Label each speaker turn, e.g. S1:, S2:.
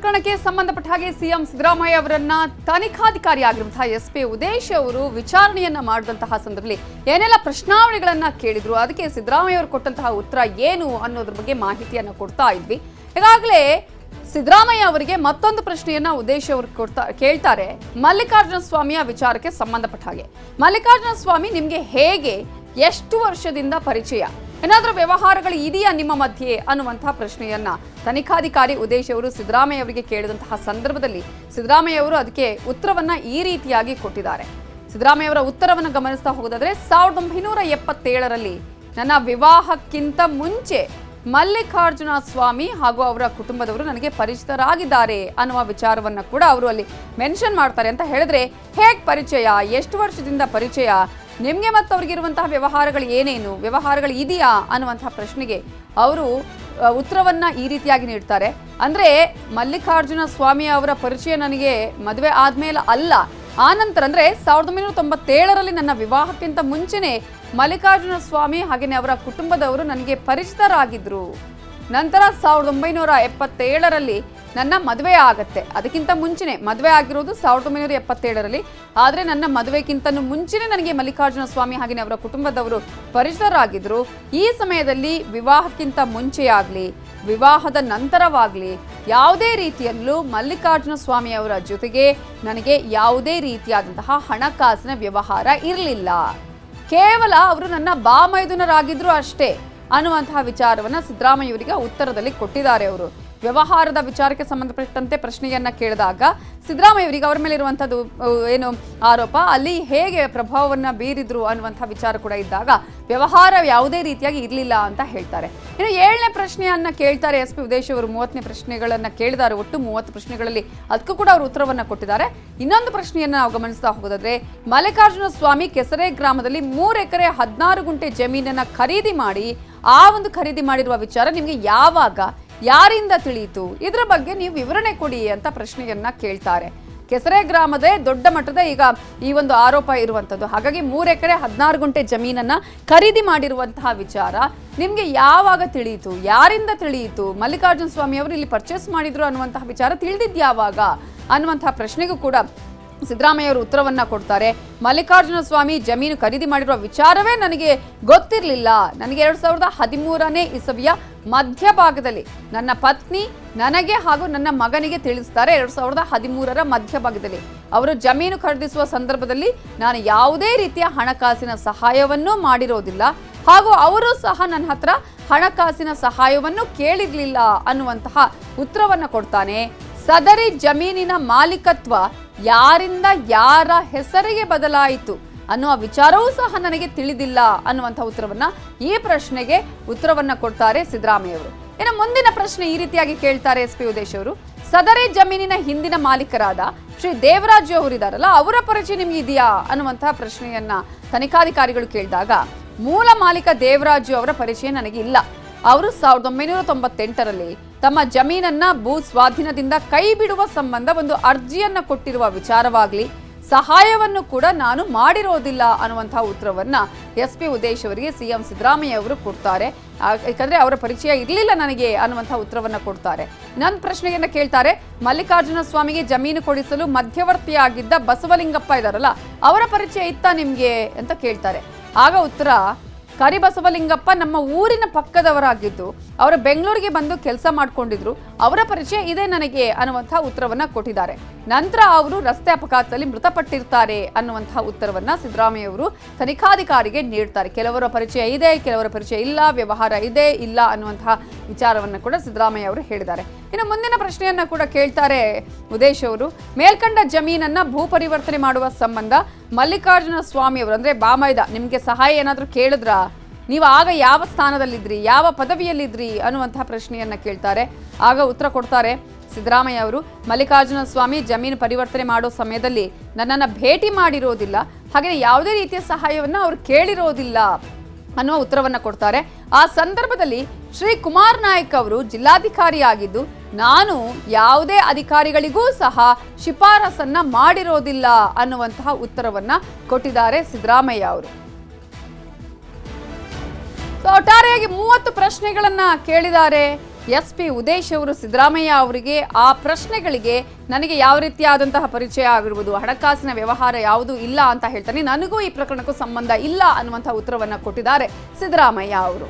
S1: ಪ್ರಕರಣಕ್ಕೆ ಸಂಬಂಧಪಟ್ಟ ಹಾಗೆ ಸಿಎಂ ಸಿದ್ದರಾಮಯ್ಯ ಅವರನ್ನ ತನಿಖಾಧಿಕಾರಿ ಆಗಿರುವಂತಹ ಎಸ್ ಪಿ ಉದೇಶ್ ಅವರು ವಿಚಾರಣೆಯನ್ನ ಮಾಡಿದಂತಹ ಸಂದರ್ಭದಲ್ಲಿ ಏನೆಲ್ಲ ಪ್ರಶ್ನಾವಳಿಗಳನ್ನ ಕೇಳಿದ್ರು, ಅದಕ್ಕೆ ಸಿದ್ದರಾಮಯ್ಯ ಅವರು ಕೊಟ್ಟಂತಹ ಉತ್ತರ ಏನು ಅನ್ನೋದ್ರ ಬಗ್ಗೆ ಮಾಹಿತಿಯನ್ನ ಕೊಡ್ತಾ ಇದ್ವಿ. ಈಗಾಗಲೇ ಸಿದ್ದರಾಮಯ್ಯ ಅವರಿಗೆ ಮತ್ತೊಂದು ಪ್ರಶ್ನೆಯನ್ನ ಉದ್ದೇಶ ಅವರು ಕೊಡ್ತಾ, ಕೇಳ್ತಾರೆ. ಮಲ್ಲಿಕಾರ್ಜುನ ಸ್ವಾಮಿಯ ವಿಚಾರಕ್ಕೆ ಸಂಬಂಧಪಟ್ಟ ಹಾಗೆ. ಮಲ್ಲಿಕಾರ್ಜುನ ಸ್ವಾಮಿ ನಿಮ್ಗೆ ಹೇಗೆ ಎಷ್ಟು ವರ್ಷದಿಂದ ಪರಿಚಯ? ಏನಾದರೂ ವ್ಯವಹಾರಗಳು ಇದೆಯಾ ನಿಮ್ಮ ಮಧ್ಯೆ ಅನ್ನುವಂತಹ ಪ್ರಶ್ನೆಯನ್ನ ತನಿಖಾಧಿಕಾರಿ ಉದೇಶ್ ಅವರು ಸಿದ್ದರಾಮಯ್ಯ ಅವರಿಗೆ ಕೇಳಿದಂತಹ ಸಂದರ್ಭದಲ್ಲಿ ಸಿದ್ದರಾಮಯ್ಯ ಅವರು ಅದಕ್ಕೆ ಉತ್ತರವನ್ನ ಈ ರೀತಿಯಾಗಿ ಕೊಟ್ಟಿದ್ದಾರೆ. ಸಿದ್ದರಾಮಯ್ಯ ಅವರ ಉತ್ತರವನ್ನು ಗಮನಿಸ್ತಾ ಹೋಗೋದಾದ್ರೆ ಸಾವಿರದ ಒಂಬೈನೂರ ಎಪ್ಪತ್ತೇಳರಲ್ಲಿ ನನ್ನ ವಿವಾಹಕ್ಕಿಂತ ಮುಂಚೆ ಮಲ್ಲಿಕಾರ್ಜುನ ಸ್ವಾಮಿ ಹಾಗೂ ಅವರ ಕುಟುಂಬದವರು ನನಗೆ ಪರಿಚಿತರಾಗಿದ್ದಾರೆ ಅನ್ನುವ ವಿಚಾರವನ್ನ ಕೂಡ ಅವರು ಅಲ್ಲಿ ಮೆನ್ಷನ್ ಮಾಡ್ತಾರೆ ಅಂತ ಹೇಳಿದ್ರೆ ಹೇಗೆ ಪರಿಚಯ, ಎಷ್ಟು ವರ್ಷದಿಂದ ಪರಿಚಯ ನಿಮಗೆ ಮತ್ತು ಅವ್ರಿಗಿರುವಂತಹ ವ್ಯವಹಾರಗಳು ಏನೇನು? ವ್ಯವಹಾರಗಳು ಇದೆಯಾ ಅನ್ನುವಂತಹ ಪ್ರಶ್ನೆಗೆ ಅವರು ಉತ್ತರವನ್ನು ಈ ರೀತಿಯಾಗಿ ನೀಡ್ತಾರೆ. ಅಂದರೆ ಮಲ್ಲಿಕಾರ್ಜುನ ಸ್ವಾಮಿ ಅವರ ಪರಿಚಯ ನನಗೆ ಮದುವೆ ಆದಮೇಲೆ ಅಲ್ಲ. ಆನಂತರ ಅಂದರೆ ಸಾವಿರದ ಒಂಬೈನೂರ ತೊಂಬತ್ತೇಳರಲ್ಲಿ ನನ್ನ ವಿವಾಹಕ್ಕಿಂತ ಮುಂಚೆನೆ ಮಲ್ಲಿಕಾರ್ಜುನ ಸ್ವಾಮಿ ಹಾಗೆಯೇ ಅವರ ಕುಟುಂಬದವರು ನನಗೆ ಪರಿಚಿತರಾಗಿದ್ದರು ನಂತರ ಸಾವಿರದ ಒಂಬೈನೂರ ಎಪ್ಪತ್ತೇಳರಲ್ಲಿ ನನ್ನ ಮದುವೆ ಆಗುತ್ತೆ. ಅದಕ್ಕಿಂತ ಮುಂಚೆನೆ ಮದುವೆ ಆಗಿರೋದು ಸಾವಿರದ ಒಂಬೈನೂರ ಎಪ್ಪತ್ತೇಳರಲ್ಲಿ. ಆದರೆ ನನ್ನ ಮದುವೆಗಿಂತ ಮುಂಚೆನೆ ನನಗೆ ಮಲ್ಲಿಕಾರ್ಜುನ ಸ್ವಾಮಿ ಹಾಗೆಯೇ ಅವರ ಕುಟುಂಬದವರು ಪರಿಚಿತರಾಗಿದ್ದರು ಈ ಸಮಯದಲ್ಲಿ ವಿವಾಹಕ್ಕಿಂತ ಮುಂಚೆಯಾಗಲಿ, ವಿವಾಹದ ನಂತರವಾಗಲಿ ಯಾವುದೇ ರೀತಿಯಲ್ಲೂ ಮಲ್ಲಿಕಾರ್ಜುನ ಸ್ವಾಮಿಯವರ ಜೊತೆಗೆ ನನಗೆ ಯಾವುದೇ ರೀತಿಯಾದಂತಹ ಹಣಕಾಸಿನ ವ್ಯವಹಾರ ಇರಲಿಲ್ಲ. ಕೇವಲ ಅವರು ನನ್ನ ಬಾಮೈದುನರಾಗಿದ್ದರು ಅಷ್ಟೇ ಅನ್ನುವಂತಹ ವಿಚಾರವನ್ನು ಸಿದ್ದರಾಮಯ್ಯವರಿಗೆ ಉತ್ತರದಲ್ಲಿ ಕೊಟ್ಟಿದ್ದಾರೆ ಅವರು. ವ್ಯವಹಾರದ ವಿಚಾರಕ್ಕೆ ಸಂಬಂಧಪಟ್ಟಂತೆ ಪ್ರಶ್ನೆಯನ್ನ ಕೇಳಿದಾಗ ಸಿದ್ದರಾಮಯ್ಯ ಅವರಿಗೆ ಅವರ ಮೇಲೆ ಏನು ಆರೋಪ, ಅಲ್ಲಿ ಹೇಗೆ ಪ್ರಭಾವವನ್ನ ಬೀರಿದ್ರು ಅನ್ನುವಂಥ ವಿಚಾರ ಕೂಡ ಇದ್ದಾಗ ವ್ಯವಹಾರ ಯಾವುದೇ ರೀತಿಯಾಗಿ ಇರಲಿಲ್ಲ ಅಂತ ಹೇಳ್ತಾರೆ. ಇನ್ನು ಏಳನೇ ಪ್ರಶ್ನೆಯನ್ನ ಕೇಳ್ತಾರೆ ಎಸ್ ಪಿ ಉದೇಶ್ ಅವರು, ಮೂವತ್ತನೇ ಪ್ರಶ್ನೆಗಳನ್ನ ಕೇಳಿದ್ದಾರೆ ಒಟ್ಟು ಮೂವತ್ತು ಪ್ರಶ್ನೆಗಳಲ್ಲಿ ಅದಕ್ಕೂ ಕೂಡ ಅವರು ಉತ್ತರವನ್ನ ಕೊಟ್ಟಿದ್ದಾರೆ. ಇನ್ನೊಂದು ಪ್ರಶ್ನೆಯನ್ನ ನಾವು ಗಮನಿಸ್ತಾ ಹೋಗೋದಾದ್ರೆ, ಮಲ್ಲಿಕಾರ್ಜುನ ಸ್ವಾಮಿ ಕೆಸರೆ ಗ್ರಾಮದಲ್ಲಿ ಮೂರು ಎಕರೆ ಹದಿನಾರು ಗುಂಟೆ ಜಮೀನನ್ನ ಖರೀದಿ ಮಾಡಿ, ಆ ಒಂದು ಖರೀದಿ ಮಾಡಿರುವ ವಿಚಾರ ನಿಮಗೆ ಯಾವಾಗ ಯಾರಿಂದ ತಿಳಿಯಿತು? ಇದರ ಬಗ್ಗೆ ನೀವು ವಿವರಣೆ ಕೊಡಿ ಅಂತ ಪ್ರಶ್ನೆಯನ್ನ ಕೇಳ್ತಾರೆ. ಕೆಸರೆ ಗ್ರಾಮದೇ ದೊಡ್ಡ ಮಟ್ಟದ ಈಗ ಈ ಒಂದು ಆರೋಪ ಇರುವಂಥದ್ದು ಹಾಗಾಗಿ ಮೂರು ಎಕರೆ ಹದಿನಾರು ಗುಂಟೆ ಜಮೀನನ್ನ ಖರೀದಿ ಮಾಡಿರುವಂತಹ ವಿಚಾರ ನಿಮಗೆ ಯಾವಾಗ ತಿಳಿಯಿತು? ಯಾರಿಂದ ತಿಳಿಯಿತು? ಮಲ್ಲಿಕಾರ್ಜುನ ಸ್ವಾಮಿ ಅವರು ಇಲ್ಲಿ ಪರ್ಚೇಸ್ ಮಾಡಿದ್ರು ಅನ್ನುವಂತಹ ವಿಚಾರ ತಿಳಿದಿದ್ಯಾವಾಗ ಅನ್ನುವಂತಹ ಪ್ರಶ್ನೆಗೂ ಕೂಡ ಸಿದ್ದರಾಮಯ್ಯ ಅವರು ಉತ್ತರವನ್ನ ಕೊಡ್ತಾರೆ. ಮಲ್ಲಿಕಾರ್ಜುನ ಸ್ವಾಮಿ ಜಮೀನು ಖರೀದಿ ಮಾಡಿರುವ ವಿಚಾರವೇ ನನಗೆ ಗೊತ್ತಿರಲಿಲ್ಲ. ನನಗೆ ಎರಡ್ ಸಾವಿರದ ಹದಿಮೂರನೇ ಇಸವಿಯ ಮಧ್ಯಭಾಗದಲ್ಲಿ ನನ್ನ ಪತ್ನಿ ನನಗೆ ಹಾಗೂ ನನ್ನ ಮಗನಿಗೆ ತಿಳಿಸ್ತಾರೆ ಎರಡ್ ಸಾವಿರದ ಹದಿಮೂರರ ಮಧ್ಯಭಾಗದಲ್ಲಿ. ಅವರು ಜಮೀನು ಖರೀದಿಸುವ ಸಂದರ್ಭದಲ್ಲಿ ನಾನು ಯಾವುದೇ ರೀತಿಯ ಹಣಕಾಸಿನ ಸಹಾಯವನ್ನು ಮಾಡಿರೋದಿಲ್ಲ ಹಾಗೂ ಅವರು ಸಹ ನನ್ನ ಹತ್ರ ಹಣಕಾಸಿನ ಸಹಾಯವನ್ನು ಕೇಳಿರಲಿಲ್ಲ ಅನ್ನುವಂತಹ ಉತ್ತರವನ್ನು ಕೊಡ್ತಾನೆ. ಸದರಿ ಜಮೀನಿನ ಮಾಲೀಕತ್ವ ಯಾರಿಂದ ಯಾರ ಹೆಸರಿಗೆ ಬದಲಾಯಿತು ಅನ್ನುವ ವಿಚಾರವೂ ಸಹ ನನಗೆ ತಿಳಿದಿಲ್ಲ ಅನ್ನುವಂಥ ಉತ್ತರವನ್ನ ಈ ಪ್ರಶ್ನೆಗೆ ಉತ್ತರವನ್ನ ಕೊಡ್ತಾರೆ ಸಿದ್ದರಾಮಯ್ಯವರು ಇನ್ನು ಮುಂದಿನ ಪ್ರಶ್ನೆ ಈ ರೀತಿಯಾಗಿ ಕೇಳ್ತಾರೆ ಎಸ್ ಪಿ ಉದೇಶ್ ಅವರು. ಸದರಿ ಜಮೀನಿನ ಹಿಂದಿನ ಮಾಲೀಕರಾದ ಶ್ರೀ ದೇವರಾಜು ಅವರಿದಾರಲ್ಲ, ಅವರ ಪರಿಚಯ ನಿಮ್ಗೆ ಇದೆಯಾ ಅನ್ನುವಂತಹ ಪ್ರಶ್ನೆಯನ್ನ ತನಿಖಾಧಿಕಾರಿಗಳು ಕೇಳಿದಾಗ, ಮೂಲ ಮಾಲೀಕ ದೇವರಾಜು ಅವರ ಪರಿಚಯ ನನಗೆ ಇಲ್ಲ. ಅವರು ಸಾವಿರದ ಒಂಬೈನೂರ ತೊಂಬತ್ತೆಂಟರಲ್ಲಿ ತಮ್ಮ ಜಮೀನನ್ನ ಭೂ ಸ್ವಾಧೀನದಿಂದ ಕೈ ಬಿಡುವ ಸಂಬಂಧ ಒಂದು ಅರ್ಜಿಯನ್ನ ಕೊಟ್ಟಿರುವ ವಿಚಾರವಾಗ್ಲಿ, ಸಹಾಯವನ್ನು ಕೂಡ ನಾನು ಮಾಡಿರೋದಿಲ್ಲ ಅನ್ನುವಂತಹ ಉತ್ತರವನ್ನ ಎಸ್ ಪಿ ಉದೇಶ್ ಅವರಿಗೆ ಸಿಎಂ ಸಿದ್ದರಾಮಯ್ಯ ಅವರು ಕೊಡ್ತಾರೆ. ಯಾಕಂದ್ರೆ ಅವರ ಪರಿಚಯ ಇರಲಿಲ್ಲ ನನಗೆ ಅನ್ನುವಂತಹ ಉತ್ತರವನ್ನ ಕೊಡ್ತಾರೆ. ನನ್ನ ಪ್ರಶ್ನೆಯನ್ನ ಕೇಳ್ತಾರೆ. ಮಲ್ಲಿಕಾರ್ಜುನ ಸ್ವಾಮಿಗೆ ಜಮೀನು ಕೊಡಿಸಲು ಮಧ್ಯವರ್ತಿಯಾಗಿದ್ದ ಬಸವಲಿಂಗಪ್ಪ ಇದಾರಲ್ಲ ಅವರ ಪರಿಚಯ ಇತ್ತಾ ನಿಮ್ಗೆ ಅಂತ ಕೇಳ್ತಾರೆ. ಆಗ ಉತ್ತರ ಕರಿಬಸವಲಿಂಗಪ್ಪ ನಮ್ಮ ಊರಿನ ಪಕ್ಕದವರಾಗಿದ್ದು ಅವರು ಬೆಂಗಳೂರಿಗೆ ಬಂದು ಕೆಲಸ ಮಾಡ್ಕೊಂಡಿದ್ರು. ಅವರ ಪರಿಚಯ ಇದೆ ನನಗೆ ಅನ್ನುವಂತಹ ಉತ್ತರವನ್ನ ಕೊಟ್ಟಿದ್ದಾರೆ. ನಂತರ ಅವರು ರಸ್ತೆ ಅಪಘಾತದಲ್ಲಿ ಮೃತಪಟ್ಟಿರ್ತಾರೆ ಅನ್ನುವಂತಹ ಉತ್ತರವನ್ನ ಸಿದ್ದರಾಮಯ್ಯ ಅವರು ತನಿಖಾಧಿಕಾರಿಗೆ ನೀಡ್ತಾರೆ. ಕೆಲವರ ಪರಿಚಯ ಇದೆ, ಕೆಲವರ ಪರಿಚಯ ಇಲ್ಲ, ವ್ಯವಹಾರ ಇದೆ, ಇಲ್ಲ ಅನ್ನುವಂತಹ ವಿಚಾರವನ್ನ ಕೂಡ ಸಿದ್ದರಾಮಯ್ಯ ಅವರು ಹೇಳಿದ್ದಾರೆ. ಇನ್ನು ಮುಂದಿನ ಪ್ರಶ್ನೆಯನ್ನ ಕೂಡ ಕೇಳ್ತಾರೆ ಉದೇಶ್ ಅವರು. ಮೇಲ್ಕಂಡ ಜಮೀನನ್ನ ಭೂ ಪರಿವರ್ತನೆ ಮಾಡುವ ಸಂಬಂಧ ಮಲ್ಲಿಕಾರ್ಜುನ ಸ್ವಾಮಿ ಅವರು, ಅಂದ್ರೆ ಬಾಮೈದ, ನಿಮ್ಗೆ ಸಹಾಯ ಏನಾದರೂ ಕೇಳಿದ್ರಾ? ನೀವು ಆಗ ಯಾವ ಸ್ಥಾನದಲ್ಲಿದ್ರಿ, ಯಾವ ಪದವಿಯಲ್ಲಿದ್ರಿ ಅನ್ನುವಂತಹ ಪ್ರಶ್ನೆಯನ್ನು ಕೇಳ್ತಾರೆ. ಆಗ ಉತ್ತರ ಕೊಡ್ತಾರೆ ಸಿದ್ದರಾಮಯ್ಯ ಅವರು, ಮಲ್ಲಿಕಾರ್ಜುನ ಸ್ವಾಮಿ ಜಮೀನು ಪರಿವರ್ತನೆ ಮಾಡೋ ಸಮಯದಲ್ಲಿ ನನ್ನನ್ನು ಭೇಟಿ ಮಾಡಿರೋದಿಲ್ಲ, ಹಾಗೆ ಯಾವುದೇ ರೀತಿಯ ಸಹಾಯವನ್ನು ಅವರು ಕೇಳಿರೋದಿಲ್ಲ ಅನ್ನುವ ಉತ್ತರವನ್ನು ಕೊಡ್ತಾರೆ. ಆ ಸಂದರ್ಭದಲ್ಲಿ ಶ್ರೀ ಕುಮಾರ್ ನಾಯಕ್ ಅವರು ಜಿಲ್ಲಾಧಿಕಾರಿಯಾಗಿದ್ದು, ನಾನು ಯಾವುದೇ ಅಧಿಕಾರಿಗಳಿಗೂ ಸಹ ಶಿಫಾರಸನ್ನ ಮಾಡಿರೋದಿಲ್ಲ ಅನ್ನುವಂತಹ ಉತ್ತರವನ್ನ ಕೊಟ್ಟಿದ್ದಾರೆ ಸಿದ್ದರಾಮಯ್ಯ ಅವರು. ಸೊ ಒಟ್ಟಾರೆಯಾಗಿ ಮೂವತ್ತು ಪ್ರಶ್ನೆಗಳನ್ನ ಕೇಳಿದ್ದಾರೆ ಎಸ್ ಪಿ ಉದೇಶ್ ಅವರು, ಸಿದ್ದರಾಮಯ್ಯ ಅವರಿಗೆ. ಆ ಪ್ರಶ್ನೆಗಳಿಗೆ ನನಗೆ ಯಾವ ರೀತಿಯಾದಂತಹ ಪರಿಚಯ ಆಗಿರ್ಬೋದು, ಹಣಕಾಸಿನ ವ್ಯವಹಾರ ಯಾವುದೂ ಇಲ್ಲ ಅಂತ ಹೇಳ್ತಾನೆ. ನನಗೂ ಈ ಪ್ರಕರಣಕ್ಕೂ ಸಂಬಂಧ ಇಲ್ಲ ಅನ್ನುವಂತಹ ಉತ್ತರವನ್ನು ಕೊಟ್ಟಿದ್ದಾರೆ ಸಿದ್ದರಾಮಯ್ಯ ಅವರು.